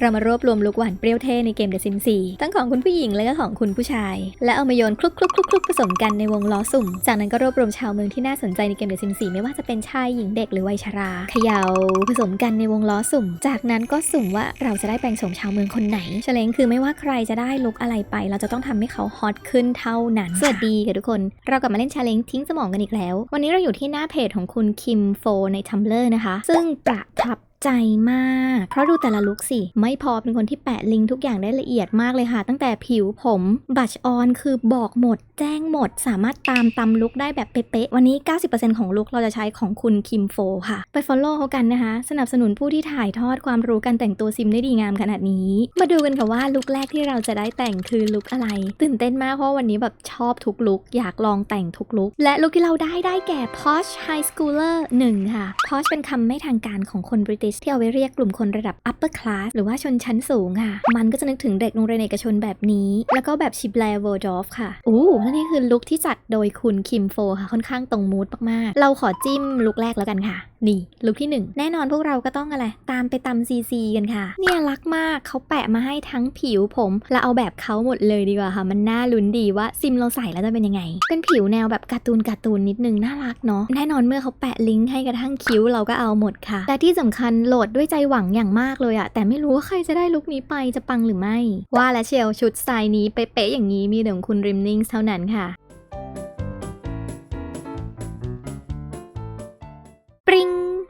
เรามารวบรวมลุกหวานเปรี้ยวเท่ในเกม The Sims 4ทั้งของคุณผู้หญิงและก็ของคุณผู้ชาย และเอามาโยนคลุกคลุกคลุกคลุกผสมกันในวงล้อสุ่ม จากนั้นก็รวบรวมชาวเมืองที่น่าสนใจในเกม The Sims 4ไม่ว่าจะเป็นชายหญิงเด็กหรือวัยชราเขย่าผสมกันในวงล้อสุ่ม จากนั้นก็สุ่มว่าเราจะได้แปลงโฉมชาวเมืองคนไหนเฉลงคือไม่ว่าใครจะได้ลุกอะไรไป เราจะต้องทำให้เขาฮอตขึ้นเท่านั้นสวัสดีค่ะทุกคน เรากลับมาเล่นชาเลนจ์ทิ้งสมองกันอีกแล้ว วันนี้เราอยู่ที่หน้าเพจของคุณคิมโฟใน Tumblr นะคะ ซึ่งประทับ ใจมาก เพราะดูแต่ละลุคสิ ไม่พอเป็นคนที่แปะลิงก์ทุกอย่างได้ละเอียดมากเลยค่ะ ตั้งแต่ผิวผมบัชออนคือบอกหมด แจ้งหมด สามารถตามตำลุคได้แบบเป๊ะๆ วันนี้ 90%ของลุคเราจะใช้ของคุณคิมโฟค่ะ ไป follow เขากันนะคะ สนับสนุนผู้ที่ถ่ายทอดความรู้การแต่งตัวซิมได้ดีงามขนาดนี้ มาดูกันค่ะว่าลุคแรกที่เราจะได้แต่งคือลุคอะไร ตื่นเต้นมากเพราะวันนี้แบบชอบทุกลุคอยากลองแต่งทุกลุคและลุคที่เราได้ได้แก่ Posh High Schooler 1 ค่ะ Posh เป็นคำไม่ทางการของคนบริติชที่เอาไว้เรียกกลุ่มคนระดับ upper class หรือว่าชนชั้นสูงค่ะ มันก็จะนึกถึงเด็กโรงเรียนเอกชนแบบนี้ แล้วก็แบบชิบแลวอดอฟค่ะอู้และนี่คือลุคที่จัดโดยคุณคิมโฟค่ะค่อนข้างตรงมูดมากๆ เราขอจิ้มลุคแรกแล้วกันค่ะนี่ลุคที่หนึ่งแน่นอนพวกเราก็ต้องอะไร ตามไปตำซีซีกันค่ะ เนี่ยรักมากเขาแปะมาให้ทั้งผิวผมแล้วเอาแบบเขาหมดเลยดีกว่าค่ะ มันน่าลุ้นดีว่าซิมเราใส่แล้วจะเป็นยังไง เป็นผิวแนวแบบการ์ตูนการ์ตูนนิดนึงน่ารักเนาะแน่นอนเมื่อเขาแปะลิงก์ให้กระทั่งคิ้วเราก็เอาหมดค่ะ แต่ที่สำคัญโหลดด้วยใจหวังอย่างมากเลยอะแต่ไม่รู้ว่าใครจะได้ลุคนี้ไปจะปังหรือไม่ ว่าและเชียวชุดสไตล์นี้เป๊ะๆอย่างนี้มีแต่ของคุณริมนิงเท่านั้นค่ะ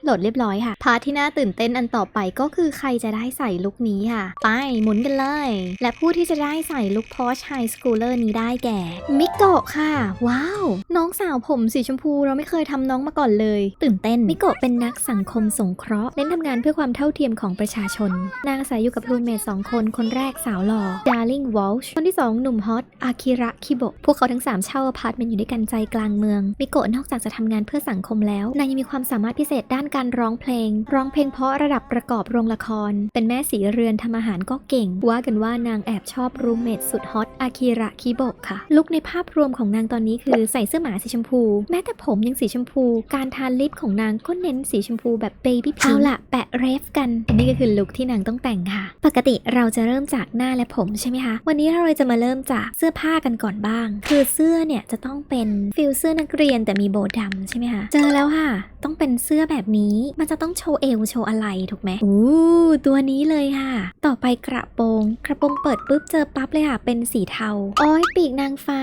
โหลดเรียบร้อยค่ะ พาที่น่าตื่นเต้นอันต่อไปก็คือใครจะได้ใส่ลุคนี้ค่ะ ไปหมุนกันเลย และผู้ที่จะได้ใส่ลุค Posh High Schooler นี้ได้แก่ มิโกะค่ะ ว้าว น้องสาวผมสีชมพูเราไม่เคยทำน้องมาก่อนเลย ตื่นเต้น มิโกะเป็นนักสังคมสงเคราะห์เน้นทำงานเพื่อความเท่าเทียมของประชาชน นางอาศัยอยู่กับรูมเมทสองคน คนแรกสาวหล่อ Darling Walsh คนที่สองหนุ่มฮอตอากิระคิโบะพวกเขาทั้งสามเช่าอพาร์ตเมนต์อยู่ด้วยกันใจกลางเมืองมิโกะนอกจากจะทำงานเพื่อสังคมแล้วนางยังมีความสามารถพิเศษด้านการร้องเพลง ร้องเพลงเพราะระดับประกอบโรงละคร เป็นแม่สีเรือนทำอาหารก็เก่ง ว่ากันว่านางแอบชอบรูมเมทสุดฮอตอากิระคิโบะค่ะ ลุคในภาพรวมของนางตอนนี้คือใส่เสื้อหมาสีชมพู แม้แต่ผมยังสีชมพู การทาลิปของนางก็เน้นสีชมพูแบบเบบี้พิงเอาละแปะเรฟกัน อันนี้ก็คือลุคที่นางต้องแต่งค่ะ ปกติเราจะเริ่มจากหน้าและผมใช่ไหมคะ วันนี้เราเลยจะมาเริ่มจากเสื้อผ้ากันก่อนบ้าง คือเสื้อเนี่ยจะต้องเป็นฟิลเสื้อนักเรียนแต่มีโบว์ดำใช่ไหมคะ เจอแล้วค่ะ ต้องเป็นเสื้อแบบนี้มันจะต้องโชว์เอวโชว์อะไรถูกไหมอู้ตัวนี้เลยค่ะ ต่อไปกระโปรง กระโปรงเปิดปุ๊บเจอปั๊บเลยค่ะ เป็นสีเทา โอ้ยปีกนางฟ้า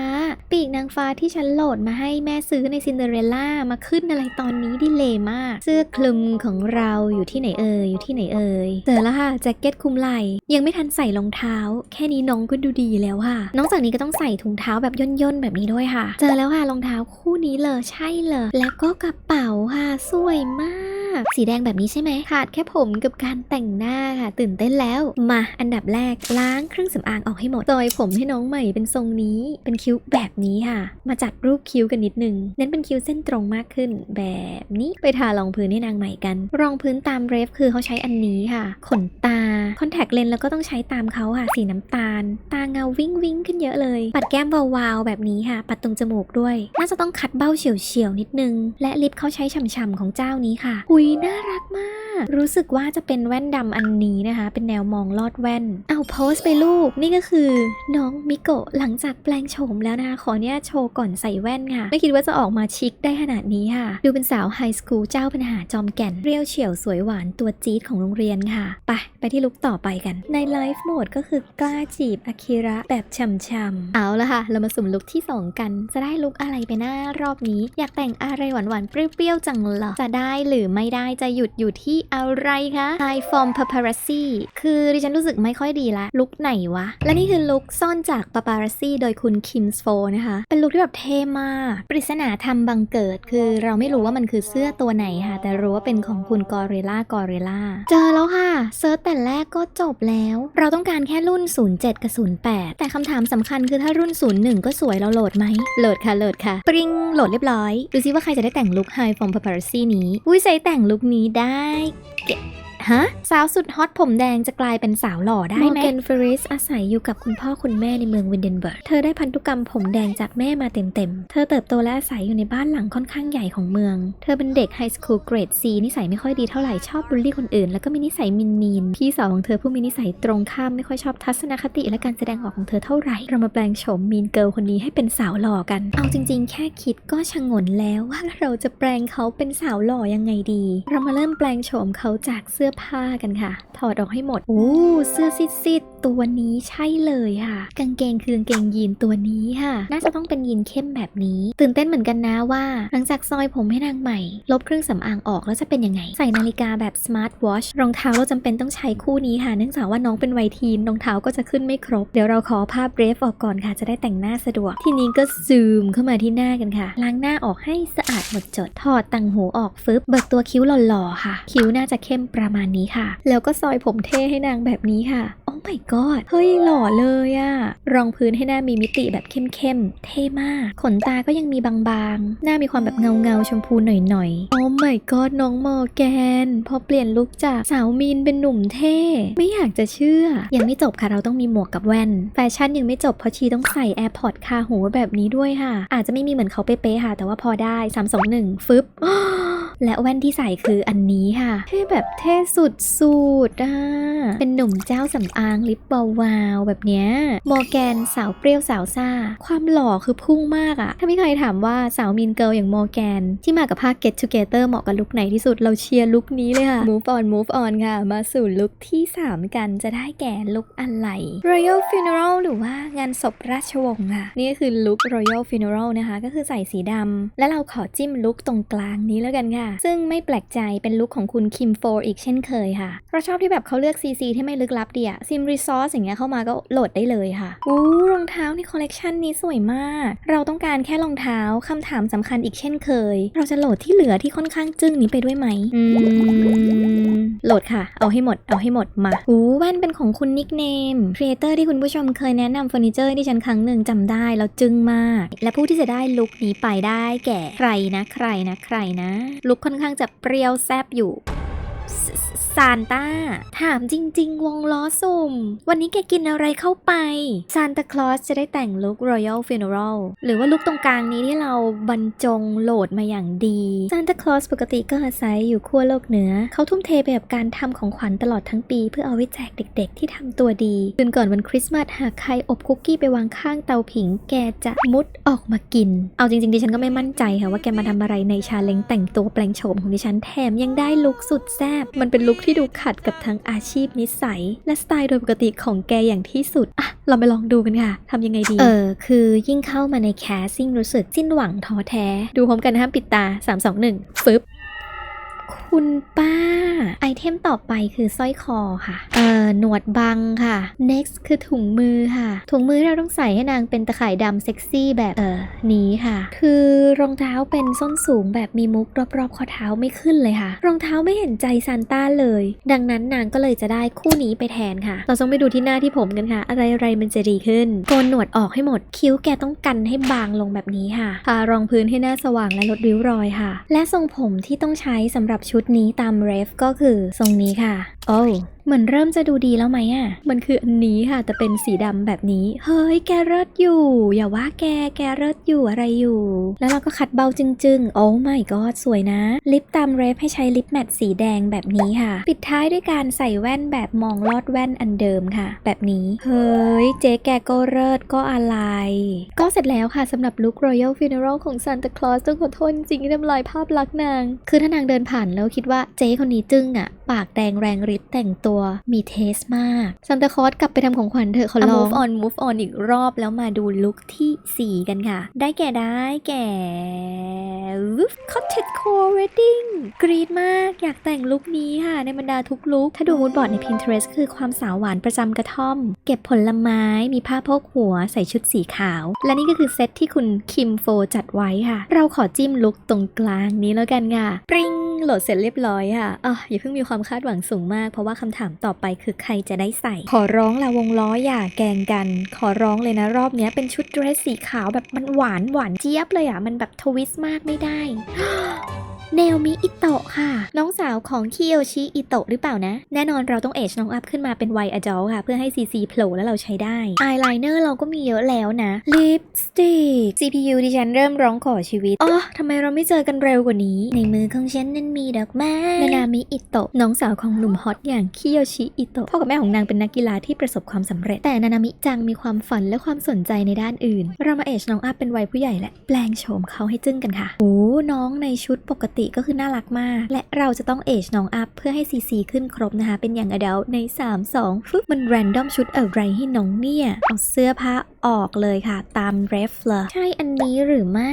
ปีกนางฟ้าที่ฉันโหลดมาให้แม่ซื้อในซินเดอเรลล่ามาขึ้นอะไรตอนนี้ดิเลมาก เสื้อคลุมของเราอยู่ที่ไหนเอ่ยอยู่ที่ไหนเอ่ยเจอแล้วค่ะแจ็คเก็ตคลุมไหล่ยังไม่ทันใส่รองเท้า แค่นี้น้องก็ดูดีแล้วค่ะ นอกจากนี้ก็ต้องใส่ถุงเท้าแบบย่นๆแบบนี้ด้วยค่ะ เจอแล้วค่ะรองเท้าคู่นี้เลยใช่เลยแล้วก็กระเป๋าค่ะ สวยมากสีแดงแบบนี้ใช่ไหมขาดแค่ผมกับการแต่งหน้าค่ะ ตื่นเต้นแล้วมาอันดับแรกล้างเครื่องสำอางออกให้หมดซอยผมให้น้องใหม่เป็นทรงนี้เป็นคิ้วแบบนี้ค่ะ มาจัดรูปคิ้วกันนิดนึงเน้นเป็นคิ้วเส้นตรงมากขึ้น แบบนี้ไปทารองพื้นให้นางใหม่กัน รองพื้นตามเรฟคือเขาใช้อันนี้ค่ะ ขนตาคอนแทคเลนส์แล้วก็ต้องใช้ตามเขาค่ะ สีน้ำตาล ตาเงาวิ่งวิ่งขึ้นเยอะเลย ปัดแก้มวาวๆแบบนี้ค่ะ ปัดตรงจมูกด้วย น่าจะต้องคัดเบ้าเฉียวๆนิดนึง และลิปเขาใช้ฉ่ำๆของเจ้านี้ค่ะหุยน่ารักมาก รู้สึกว่าจะเป็นแว่นดำอันนี้นะคะ เป็นแนวมองลอดแว่น เอาโพสไปลูก นี่ก็คือน้องมิโกะหลังจากแปลงโฉมแล้วนะคะ ขอเนี่ยโชว์ก่อนใส่แว่นค่ะ ไม่คิดว่าจะออกมาชิคได้ขนาดนี้ค่ะ ดูเป็นสาวไฮสคูลเจ้าปัญหาจอมแก่น เรียวเฉียวสวยหวานตัวจี๊ดของโรงเรียนค่ะ ไป ไปที่ลุกต่อไปกัน ในไลฟ์โหมดก็คือกล้าจีบอาคิระแบบช่ำๆ เอาละค่ะ เรามาสุ่มลุกที่ 2 กัน จะได้ลุกอะไรไปหน้ารอบนี้ อยากแต่งอะไรหวานๆ เปรี้ยวๆ จังเหรอ จะได้หรือไม่ได้จะหยุดอยู่ที่อะไรคะ High Form Paparazzi คือดิฉันรู้สึกไม่ค่อยดีละลุกไหนวะ และนี่คือลุกซ่อนจาก Paparazzi โดยคุณคิมสโฟนะคะ เป็นลุกที่แบบเท่มาก ปริศนาธรรมบังเกิด คือเราไม่รู้ว่ามันคือเสื้อตัวไหนค่ะ แต่รู้ว่าเป็นของคุณกอริล่ากอริล่าเจอแล้วค่ะเซิร์ชแต่แรกก็จบแล้ว เราต้องการแค่รุ่น 07 กับ 08 แต่คำถามสำคัญคือถ้ารุ่น 01 ก็สวยเราโหลดไหมโหลดค่ะโหลดค่ะปริงโหลดเรียบร้อยดูซิว่าใครจะได้แต่งลุค High Form Paparazzi นี้อุ้ยใส่แต่งลุคนี้ได้เก ฮะ สาวสุดฮอตผมแดงจะกลายเป็นสาวหล่อได้ไหมมอร์แกนเฟริสอาศัยอยู่กับคุณพ่อคุณแม่ในเมืองวินเดนเบิร์ก เธอได้พันธุกรรมผมแดงจากแม่มาเต็มๆ เธอเติบโตและอาศัยอยู่ในบ้านหลังค่อนข้างใหญ่ของเมือง เธอเป็นเด็กไฮสคูลเกรด C นิสัยไม่ค่อยดีเท่าไหร่ชอบบูลลี่คนอื่น แล้วก็มีนิสัยมินมีน พี่สาวของเธอผู้มีนิสัยตรงข้ามไม่ค่อยชอบทัศนคติและการแสดงออกของเธอเท่าไหร่ เรามาแปลงโฉมมีนเกิลคนนี้ให้เป็นสาวหล่อกัน เอาจริง ๆ แค่คิดก็ชะงนแล้วว่าเราจะแปลงเขาเป็นสาวหล่อยังไงดี เรามาเริ่มแปลงโฉมเขาจากเสื้อผ้ากันค่ะ ถอดออกให้หมด โอ้ เสื้อซิดๆตัวนี้ใช่เลยค่ะ กางเกงคือกางเกงยีนตัวนี้ค่ะ น่าจะต้องเป็นยีนเข้มแบบนี้ ตื่นเต้นเหมือนกันนะว่า หลังจากซอยผมให้นางใหม่ ลบเครื่องสำอางออกแล้วจะเป็นยังไง ใส่นาฬิกาแบบสมาร์ทวอชรองเท้าเราจำเป็นต้องใช้คู่นี้ค่ะ เนื่องจากว่าน้องเป็นวัยทีนรองเท้าก็จะขึ้นไม่ครบ เดี๋ยวเราขอภาพเบรฟออกก่อนค่ะ จะได้แต่งหน้าสะดวก ทีนี้ก็ซูมเข้ามาที่หน้ากันค่ะ ล้างหน้าออกให้สะอาดหมดจด ถอดต่างหูออกฟึบ เบิกตัวคิ้วหล่อๆค่ะ คิ้วน่าจะเข้มประมาณนี้ค่ะ แล้วก็ซอยผมเท่ให้นางแบบนี้ค่ะ my god เฮ้ยหล่อเลยอะรองพื้นให้หน้ามีมิติแบบเข้มๆ เท่มาก ขนตาก็ยังมีบางๆ หน้ามีความแบบเงาๆ ชมพูหน่อยๆ โอ้ my god น้องมอร์แกน พอเปลี่ยนลุคจากสาวมีนเป็นหนุ่มเท่ ไม่อยากจะเชื่อ ยังไม่จบค่ะเราต้องมีหมวกกับแว่น แฟชั่นยังไม่จบเพราะชีต้องใส่ AirPod คาหูแบบนี้ด้วยค่ะ อาจจะไม่มีเหมือนเขาเป๊ะๆค่ะ แต่ว่าพอได้3 2 1ฟึบ และแว่นที่ใส่คืออันนี้ค่ะเท่แบบเท่สุดสุดอะเป็นหนุ่มเจ้าสำอางลิปวาวแบบเนี้ยมอแกนสาวเปรี้ยวสาวซ่า ความหล่อคือพุ่งมากอะถ้ามีใครถามว่าสาวมินเกิลอย่างมอแกน ที่มากับภาค Get Together เหมาะกับลุคไหนที่สุดเราเชียร์ลุคนี้เลยค่ะ Move on Move on ค่ะ มาสู่ลุคที่ 3 กันจะได้แก่ลุคอะไร Royal Funeral หรือว่างานศพราชวงศ์ค่ะ นี่ก็คือลุค Royal Funeral นะคะ ก็คือใส่สีดำและเราขอจิ้มลุคตรงกลางนี้แล้วกันค่ะซึ่งไม่แปลกใจเป็นลุคของคุณคิมโฟร์อีกเช่นเคยค่ะ เราชอบที่แบบเขาเลือก CC ที่ไม่ลึกลับดีอะซิมรีซอสอย่างเงี้ยเข้ามาก็โหลดได้เลยค่ะอู้รองเท้าในคอลเลกชันนี้สวยมาก เราต้องการแค่รองเท้าคำถามสำคัญอีกเช่นเคย เราจะโหลดที่เหลือที่ค่อนข้างจึ้งนี้ไปด้วยไหมอืมโหลดค่ะ เอาให้หมด เอาให้หมดมาอู้แว่นเป็นของคุณนิกเนมครีเอเตอร์ที่คุณผู้ชมเคยแนะนำเฟอร์นิเจอร์ที่ฉันครั้งหนึ่งจำได้แล้วจึ้งมาก และผู้ที่จะได้ลุคนี้ไปได้แก่ใครนะ ใครนะใครนะลุคค่อนข้างจะเปรี้ยวแซบอยู่ ซานต้า ถามจริง ๆ วงล้อสุ่ม วันนี้แกกินอะไรเข้าไปซานตาคลอสจะได้แต่งลุค Royal Funeral หรือว่าลุคตรงกลางนี้ที่เราบรรจงโหลดมาอย่างดีซานตาคลอสปกติก็อาศัยอยู่ขั้วโลกเหนือ เขาทุ่มเทไปกับการทำของขวัญตลอดทั้งปี เพื่อเอาไว้แจกเด็ก ๆ ที่ทำตัวดีคืนก่อนวันคริสต์มาสหากใครอบคุกกี้ไปวางข้างเตาผิง แกจะมุดออกมากิน เอาจริงๆดิฉันก็ไม่มั่นใจค่ะว่าแกมาทำอะไรในชาเลนจ์แต่งตัวแปลงโฉมของดิฉันแถมยังได้ลุคสุดแซ่บมันเป็นลุคที่ดูขัดกับทั้งอาชีพนิสัย และสไตล์โดยปกติของแกอย่างที่สุด อะ เราไปลองดูกันค่ะทำยังไงดี เออ คือยิ่งเข้ามาในแคสซิ่งรู้สึกสิ้นหวังท้อแท้ ดูพร้อมกันห้ามปิดตา 3 2 1ฟึบ คุณป้า ไอเทมต่อไปคือสร้อยคอค่ะ เอ่อ หนวดบังค่ะ next คือถุงมือค่ะ ถุงมือเราต้องใส่ให้นางเป็นตะข่ายดำเซ็กซี่แบบเอ่อนี้ค่ะ คือรองเท้าเป็นส้นสูงแบบมีมุกรอบๆข้อเท้าไม่ขึ้นเลยค่ะ รองเท้าไม่เห็นใจซานต้าเลย ดังนั้นนางก็เลยจะได้คู่นี้ไปแทนค่ะ เราต้องไปดูที่หน้าที่ผมกันค่ะ อะไรๆมันจะดีขึ้นโกนหนวดออกให้หมด คิ้วแกต้องกันให้บางลงแบบนี้ค่ะทารองพื้นให้หน้าสว่างและลดริ้วรอยค่ะ และทรงผมที่ต้องใช้สำหรับชุดนี้ตามเรฟก็คือทรงนี้ค่ะ โอ้ เหมือนเริ่มจะดูดีแล้วไหมอะ่ะ มันคืออันนี้ค่ะ แต่เป็นสีดำแบบนี้ เฮ้ย แกเลิศอยู่ อย่าว่าแก แกเลิศอยู่อะไรอยู่ แล้วเราก็คัดเบาจึงๆ โอ้ my god สวยนะ ลิปตามเรฟให้ใช้ลิปแมตสีแดงแบบนี้ค่ะ ปิดท้ายด้วยการใส่แว่นแบบมองลอดแว่นอันเดิมค่ะ แบบนี้ เฮ้ย เจ๊แกก็เลิศก็อะไร ก็เสร็จแล้วค่ะสำหรับลุค Royal Funeral ของ Santa Claus ต้องขอโทษจริงที่ทำลายภาพลักษณ์นาง คือถ้านางเดินผ่านแล้วคิดว่าเจ๊คนนี้จึ้งอะปากแดงแรงฤทธิ์แต่งตัวมีเทสมาก Santa Claus กลับไปทำของขวัญเถอะขอร้อง move on move on อีกรอบแล้วมาดูลุคทีสี่4 กันค่ะ ได้แก่ได้แก่ Woof Cottage Core Wedding กรีดมากอยากแต่งลุคนี้ค่ะ ในบรรดาทุกลุคถ้าดูมูดบอร์ดใน Pinterest คือความสาวหวานประจำกระท่อม เก็บผลไม้มีผ้าพกหัวใส่ชุดสีขาว และนี่ก็คือเซตที่คุณคิมโฟจัดไว้ค่ะ เราขอจิ้มลุคตรงกลางนี้แล้วกันค่ะปริง โหลดเสร็จเรียบร้อยค่ะอะอย่าเพิ่งมีความคาดหวังสูงมาก เพราะว่าคำถามต่อไปคือใครจะได้ใส่ ขอร้องละวงล้ออย่าแกงกัน ขอร้องเลยนะรอบนี้เป็นชุดเดรสสีขาวแบบมันหวานหวานเจี๊ยบเลยอะ มันแบบทวิสต์มากไม่ได้ เนลมิอิโตะค่ะ น้องสาวของคิโยชิอิโตะหรือเปล่านะ แน่นอนเราต้องเอชน้องอัพขึ้นมาเป็นวัยอ d u l t ค่ะ เพื่อให้ซีซีโผล่แล้วเราใช้ได้อายไลเนอร์เราก็มีเยอะแล้วนะลิปสติก CPU ดิฉันเริ่มร้องขอชีวิตอ๋อทำไมเราไม่เจอกันเร็วกว่านี้ ในมือของฉันนั้นมีดอกไม้นานามิอิโตะน้องสาวของหนุ่มฮอตอย่างคิโยชิอิโตะพ่อกับแม่ของนางเป็นนักกีฬาที่ประสบความสำเร็จ แต่นานามิจังมีความฝันและความสนใจในด้านอื่น เรามาเอชน้องอัพเป็นวัยผู้ใหญ่และแปลงโฉมเขาให้จึ้งกันค่ะโอ้น้องในชุดปกติก็คือน่ารักมาก และเราจะต้องเอชน้องอัพเพื่อให้ซีซีขึ้นครบนะคะ เป็นอย่างอดัลใน 3 2ฟึบมันแรนดอมชุดอะไรให้น้องเนี่ยเอาเสื้อผ้า ออกเลยค่ะ ตามเรฟเลยใช่อันนี้หรือไม่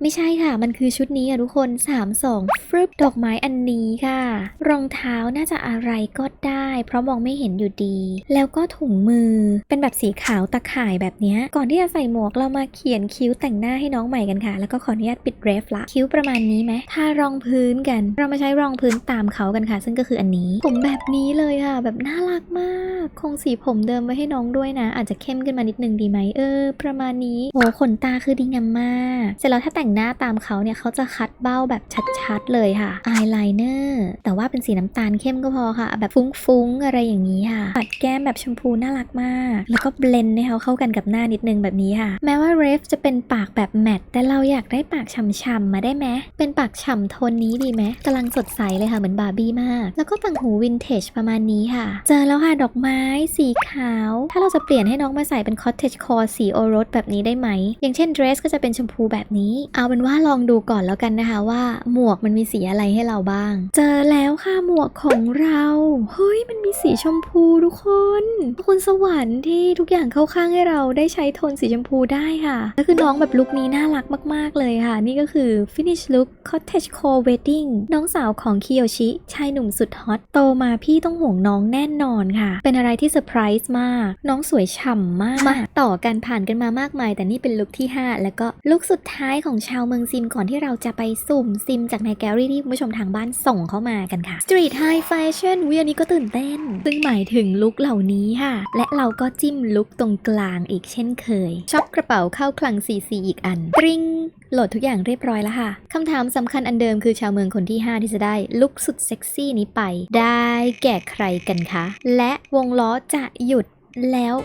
ไม่ใช่ค่ะ มันคือชุดนี้อะทุกคน 3 2ฟรึบดอกไม้อันนี้ค่ะ รองเท้าน่าจะอะไรก็ได้ เพราะมองไม่เห็นอยู่ดี แล้วก็ถุงมือเป็นแบบสีขาวตะข่ายแบบนี้ ก่อนที่จะใส่หมวกเรามาเขียนคิ้วแต่งหน้าให้น้องใหม่กันค่ะ แล้วก็ขออนุญาตปิดเรฟละคิ้วประมาณนี้ไหมทารองพื้นกัน เรามาใช้รองพื้นตามเขากันค่ะ ซึ่งก็คืออันนี้ผมแบบนี้เลยค่ะ แบบน่ารักมาก คงสีผมเดิมไว้ให้น้องด้วยนะ อาจจะเข้มขึ้นมานิดนึงดีไหมเออ ประมาณนี้โหขนตาคือดีงามมาก เสร็จแล้วถ้าแต่งหน้าตามเขาเนี่ยเขาจะคัดเบ้าแบบชัดๆเลยค่ะอายไลเนอร์แต่ว่าเป็นสีน้ำตาลเข้มก็พอค่ะ แบบฟุ้งๆอะไรอย่างนี้ค่ะปัดแก้มแบบชมพูน่ารักมาก แล้วก็เบลนด์ให้เขาเข้ากันกับหน้านิดนึงแบบนี้ค่ะ แม้ว่าเรฟจะเป็นปากแบบแมตต์แต่เราอยากได้ปากฉ่ำๆมาได้ไหมเป็นปากฉ่ำโทนนี้ดีไหมกำลังสดใสเลยค่ะเหมือนบาร์บี้มาก แล้วก็ต่างหูวินเทจประมาณนี้ค่ะ เจอแล้วค่ะดอกไม้สีขาว ถ้าเราจะเปลี่ยนให้น้องมาใส่เป็นคอ t เทจคอสีโอรสแบบนี้ได้ไหม อย่างเช่นเดรสก็จะเป็นชมพูแบบนี้ เอาเป็นว่าลองดูก่อนแล้วกันนะคะว่า หมวกมันมีสีอะไรให้เราบ้าง เจอแล้วค่ะหมวกของเราเฮ้ยมันมีสีชมพูทุกคนคุณสวรรค์ที่ทุกอย่างเข้าข้างให้เราได้ใช้โทนสีชมพูได้ค่ะแล้วคือน้องแบบลุคนี้น่ารักมาก ๆ เลยค่ะ นี่ก็คือ finish look cottage core wedding น้องสาวของคิโยชิชายหนุ่มสุดฮอตโตมาพี่ต้องห่วงน้องแน่นอนค่ะ เป็นอะไรที่เซอร์ไพรส์มาก น้องสวยฉ่ำมากต่อกันผ่านกันมามากมาย แต่นี่เป็นลุคที่ 5 แล้วก็ลุคสุดท้ายของชาวเมืองซิมก่อนที่เราจะไปสุ่มซิมจากในแกลลี่ที่คุณผู้ชมทางบ้านส่งเข้ามากันค่ะ Street High Fashion วิอันนี้ก็ตื่นเต้น ซึ่งหมายถึงลุคเหล่านี้ค่ะ และเราก็จิ้มลุคตรงกลางอีกเช่นเคยช็อปกระเป๋าเข้าคลัง CC อีกอันตริงโหลดทุกอย่างเรียบร้อยแล้วค่ะคำถามสำคัญอันเดิมคือชาวเมืองคนที่ 5 ที่จะได้ลุคสุดเซ็กซี่นี้ไป ได้แก่ใครกันคะ และวงล้อจะหยุดแล้ว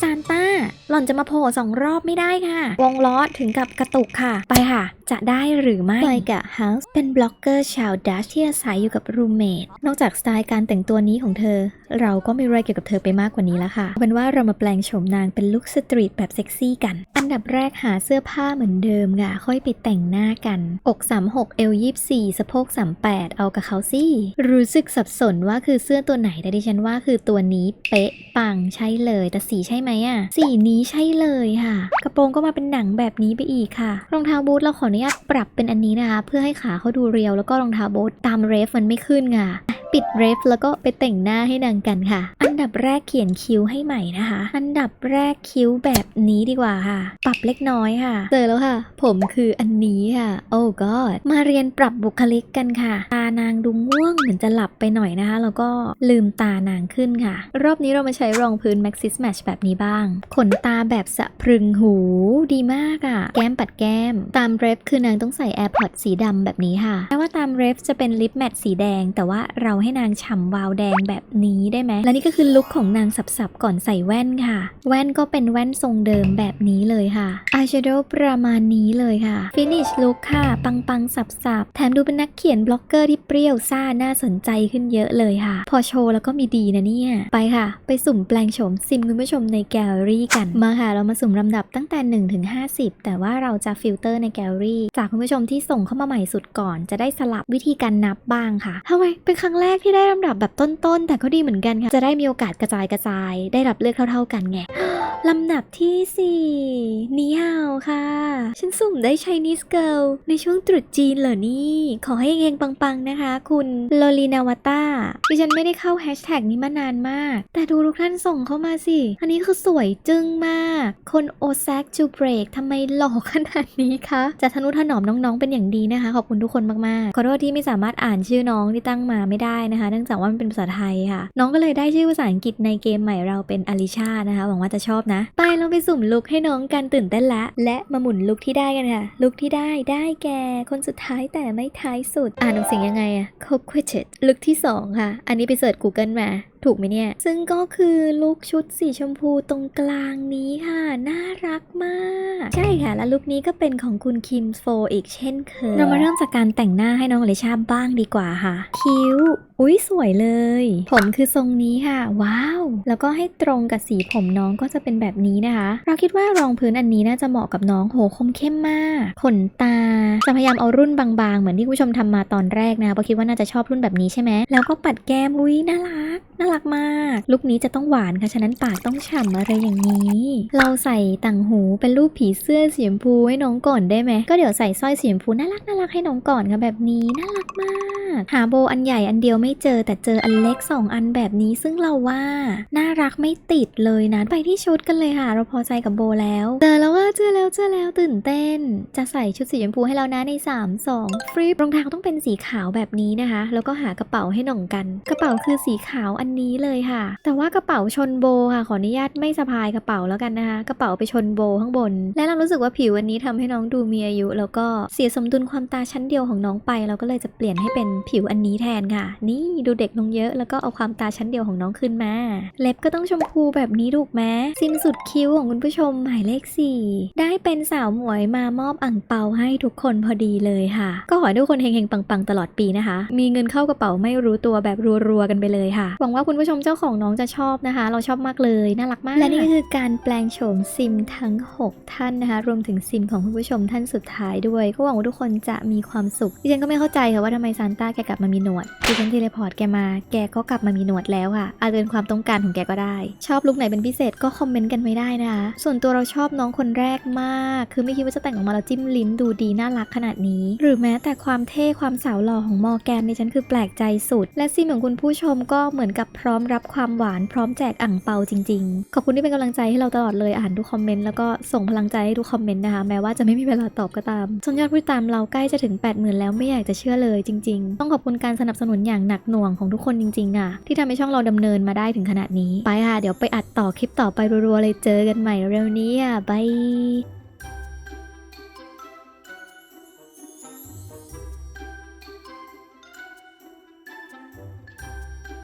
ซานต้า หล่อนจะมาโผล่สองรอบไม่ได้ค่ะ วงล้อถึงกับกระตุกค่ะ ไปค่ะ จะได้หรือไม่ไปกับเฮาส์เป็นบล็อกเกอร์ชาวดัชที่อาศัยอยู่กับรูเมทนอกจากสไตล์การแต่งตัวนี้ของเธอ เราก็ไม่รู้อะไรเกี่ยวกับเธอไปมากกว่านี้แล้วค่ะเอาเป็นว่าเรามาแปลงโฉมนางเป็นลุคสตรีทแบบเซ็กซี่กัน อันดับแรกหาเสื้อผ้าเหมือนเดิมค่ะ ค่อยไปแต่งหน้ากัน อก36เอว24สะโพก38 เอากับเขาสิรู้สึกสับสนว่าคือเสื้อตัวไหนแต่ดิฉันว่าคือตัวนี้เป๊ะปังใช่เลย แต่สีใช่ไหมอะสีนี้ใช่เลยค่ะ กระโปรงก็มาเป็นหนังแบบนี้ไปอีกค่ะ รองเท้าบูทเราขออนุญาตปรับเป็นอันนี้นะคะ เพื่อให้ขาเขาดูเรียวแล้วก็รองเท้าบูทตามเรฟมันไม่ขึ้นค่ะ ปิดเรฟแล้วก็ไปแต่งหน้าให้นางกันค่ะ อันดับแรกเขียนคิ้วให้ใหม่นะคะ อันดับแรกคิ้วแบบนี้ดีกว่าค่ะ ปรับเล็กน้อยค่ะ เจอแล้วค่ะ ผมคืออันนี้ค่ะ โอ้กอดมาเรียนปรับบุคลิกกันค่ะ ตานางดูง่วงเหมือนจะหลับไปหน่อยนะคะ แล้วก็ลืมตานางขึ้นค่ะ รอบนี้เรามาใช้รองพื้น Maxis Match แบบนี้บ้าง ขนตาแบบสะพรึงหูดีมากอะ่ะ แก้มปัดแก้ม ตามเรฟคือนางต้องใส่ AirPods สีดำแบบนี้ค่ะแม้ว่าตามเรฟจะเป็นลิปแมทสีแดง แต่ว่าเราให้นางฉ่ำวาวแดงแบบนี้ได้ไหม และนี่ก็คือลุคของนางสับๆก่อนใส่แว่นค่ะ แว่นก็เป็นแว่นทรงเดิมแบบนี้เลยค่ะอายแชโดว์ประมาณนี้เลยค่ะฟินิชลุคค่ะปังปังๆ สับๆ แถมดูเป็นนักเขียนบล็อกเกอร์ที่เปรี้ยวซ่าน่าสนใจขึ้นเยอะเลยค่ะ พอโชว์แล้วก็มีดีนะเนี่ย ไปค่ะ ไปสุ่มแปลงโฉมซิมคุณผู้ชมในแกลเลอรี่กัน มาค่ะ เรามาสุ่มลำดับตั้งแต่1ถึง50 แต่ว่าเราจะฟิลเตอร์ในแกลเลอรี่ จากคุณผู้ชมที่ส่งเข้ามาใหม่สุดก่อน จะได้สลับวิธีการนับบ้างค่ะทำไมเป็นครั้งแรกกที่ได้ลำดับแบบต้นๆ แต่ก็ดีเหมือนกันค่ะ จะได้มีโอกาสกระจายกระจาย ได้รับเลือกเท่า ๆ กันไง ลำดับที่ 4นีฮาวค่ะ ฉันสุ่มได้ Chinese Girl ในช่วงตรุษจีนเหรอนี่ ขอให้เองปังๆนะคะ คุณโลลีนาวต้าดิฉันไม่ได้เข้าแฮชแท็กนี้มานานมาก แต่ดูทุกท่านส่งเข้ามาสิ อันนี้คือสวยจึ้งมาก คนโอแซกจูเบรกทำไมหล่อขนาดนี้คะ จะทนุถนอมน้องๆเป็นอย่างดีนะคะ ขอบคุณทุกคนมากๆ ขอโทษที่ไม่สามารถอ่านชื่อน้องที่ตั้งมาไม่ได้นะคะ เนื่องจากว่ามันเป็นภาษาไทยค่ะ น้องก็เลยได้ชื่อภาษาอังกฤษในเกมใหม่เราเป็นอลิชานะคะ หวังว่าจะชอบนะไปเราไปสุ่มลุกให้น้องกันตื่นเต้นละ และมาหมุนลุกที่ได้กันค่ะ ลุกที่ได้ได้แก่คนสุดท้ายแต่ไม่ท้ายสุด อ่านออกเสียงยังไงอะ c o q u e t ลุกที่ 2 ค่ะ อันนี้ไปเสิร์ช Google มาถูกไหมเนี่ย ซึ่งก็คือลุกชุดสีชมพูตรงกลางนี้ค่ะ น่ารักมาก ใช่ค่ะ และลุกนี้ก็เป็นของคุณคิมโฟอีกเช่นเคย เรามาเริ่มจากการแต่งหน้าให้น้องเลชาบ้างดีกว่าค่ะ คิ้ว อุ้ยสวยเลย ผมคือทรงนี้ค่ะ ว้าว แล้วก็ให้ตรงกับสีผมน้องก็จะเป็นแบบนี้นะคะ เราคิดว่ารองพื้นอันนี้น่าจะเหมาะกับน้องโหคมเข้มมาก ขนตา จะพยายามเอารุ่นบางๆ เหมือนที่คุณผู้ชมทำมาตอนแรกนะเพราะคิดว่าน่าจะชอบรุ่นแบบนี้ใช่ไหมแล้วก็ปัดแก้มอุ้ยน่ารัก น่ารักมาก ลุคนี้จะต้องหวานค่ะ ฉะนั้นปากต้องฉ่ำอะไรอย่างนี้ เราใส่ต่างหูเป็นรูปผีเสื้อสีชมพูให้น้องก่อนได้ไหม ก็เดี๋ยวใส่สร้อยสีชมพูน่ารักน่ารักให้น้องก่อนค่ะแบบนี้น่ารักมากหาโบอันใหญ่อันเดียวไม่เจอแต่เจออันเล็กสองอันแบบนี้ซึ่งเราว่า น่ารักไม่ติดเลยนะ ไปที่ชุดกันเลยค่ะ เราพอใจกับโบแล้วเจอแล้วว่าเจอแล้วเจอแล้วตื่นเต้น จะใส่ชุดสีชมพูให้เรานะใน 3 2ฟรีรองเท้าต้องเป็นสีขาวแบบนี้นะคะ แล้วก็หากระเป๋าให้หน่องกัน กระเป๋าคือสีขาวอันนี้เลยค่ะ แต่ว่ากระเป๋าชนโบค่ะ ขออนุญาตไม่สะพายกระเป๋าแล้วกันนะคะ กระเป๋าไปชนโบข้างบน และเรารู้สึกว่าผิววันนี้ทำให้น้องดูมีอายุ แล้วก็เสียสมดุลความตาชั้นเดียวของน้องไป เราก็เลยจะเปลี่ยนให้เป็นผิวอันนี้แทนค่ะ นี่ดูเด็กลงเยอะ แล้วก็เอาความตาชั้นเดียวของน้องขึ้นมา เล็บก็ต้องชมพูแบบนี้ถูกไหมซิมสุดคิ้วของคุณผู้ชมหมายเลข 4 ได้เป็นสาวหมวยมามอบอ่างเปาให้ทุกคนพอดีเลยค่ะ ก็ขอให้ทุกคนเฮงๆปังๆ ตลอดปีนะคะ มีเงินเข้ากระเป๋าไม่รู้ตัวแบบรัวๆกันไปเลยค่ะหวังว่าว่าคุณผู้ชมเจ้าของน้องจะชอบนะคะ เราชอบมากเลยน่ารักมาก และนี่ก็คือการแปลงโฉมซิมทั้ง 6 ท่านนะคะ รวมถึงซิมของคุณผู้ชมท่านสุดท้ายด้วยก็หวังว่าทุกคนจะมีความสุขดิฉันก็ไม่เข้าใจค่ะว่าทำไมซานต้าแกกลับมามีหนวดดิฉันเทเลพอร์ตแกมาแกก็กลับมามีหนวดแล้วค่ะอาจจะเป็นความต้องการของแกก็ได้ ชอบลุคไหนเป็นพิเศษก็คอมเมนต์กันไว้ได้นะคะส่วนตัวเราชอบน้องคนแรกมาก คือไม่คิดว่าจะแต่งออกมาแล้วจิ้มลิ้มดูดีน่ารักขนาดนี้ หรือแม้แต่ความเท่ความสาวหล่อของมอแกนดิฉันคือแปลกใจสุด และซิมของคุณผู้ชมก็เหมือนกับพร้อมรับความหวานพร้อมแจกอ่างเปาจริง ๆ ขอบคุณที่เป็นกำลังใจให้เราตลอดเลยอ่านทุกคอมเมนต์แล้วก็ส่งพลังใจให้ทุกคอมเมนต์นะคะแม้ว่าจะไม่มีเวลาตอบก็ตามจนยอดผู้ติดตามเราใกล้จะถึง 80,000 แล้วไม่อยากจะเชื่อเลยจริง ๆ ต้องขอบคุณการสนับสนุนอย่างหนักหน่วงของทุกคนจริงๆอะที่ทำให้ช่องเราดำเนินมาได้ถึงขนาดนี้ไปค่ะเดี๋ยวไปอัดต่อคลิปต่อไปรัวๆเลยเจอกันใหม่เร็วนี้อะบาย